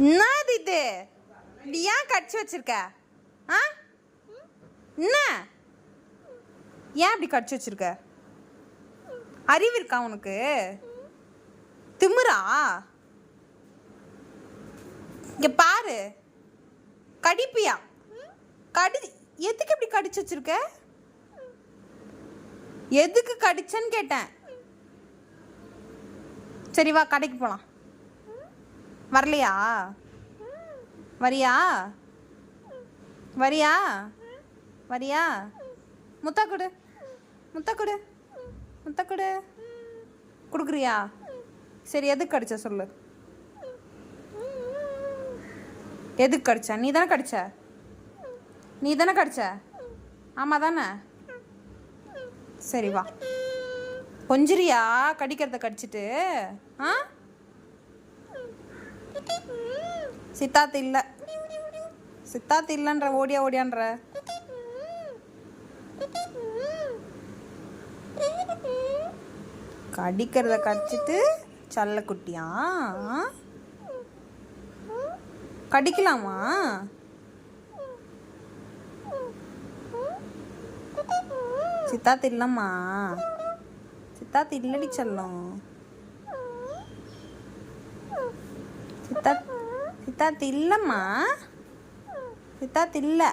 என்னது இது? இது ஏன் கடிச்சு வச்சிருக்க? ஆ? என்ன? ஏன் இப்படி கடிச்சு வச்சிருக்க? அறிவு இருக்கா உனக்கு? திமுறா? இங்க பாரு. கடிப்பியா? கடி எதுக்கு இப்படி கடிச்சு வச்சிருக்க? எதுக்கு கடிச்சேன்னு கேட்டேன். சரி வா கடைக்கு போகலாம் வரலையா? வரியா? வரியா? வரியா? முத்தா கொடு. முத்தா கொடு. முத்தா கொடு. கொடுக்குறியா? சரி எதுக்கு கடிச்ச சொல்லு. எதுக்கு கடிச்ச? நீ தானே கடிச்ச? நீ தானே கடிச்ச? ஆமாம் தானே? சரி வா. கொஞ்சிரியா கடிக்கிறத கடிச்சிட்டு? ஆ? சித்தார்த்து இல்லை. சித்தார்த்து இல்லைன்ற ஓடியா ஓடியான்ற. கடிக்கிறத கடிச்சிட்டு சல்லக்குட்டியா கடிக்கலாமா? சித்தாத்து இல்லைம்மா. சித்தாத்து இல்லடி செல்லம். சித்தார்த் சித்தார்த்து இல்லைம்மா சித்தார்த்து இல்லை